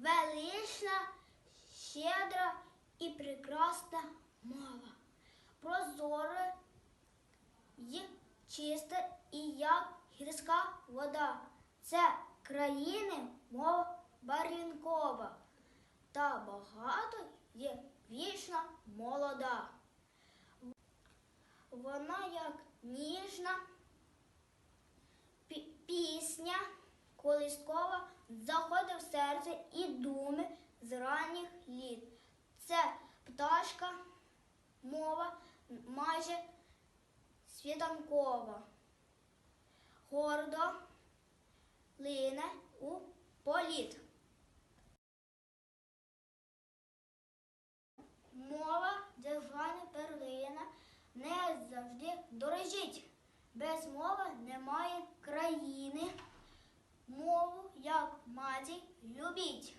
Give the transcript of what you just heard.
велична, щедра і прекрасна мова. Прозоре й чиста і як гірська вода. Це країни мова барвінкова. Та багато є вічна молода. Вона як ніжна колискова заходить в серце і думи з ранніх літ. Це пташка, мова майже світанкова. Гордо лине у політ. Мова державна перлина не завжди дорожить. Без мови немає країни. vídeo.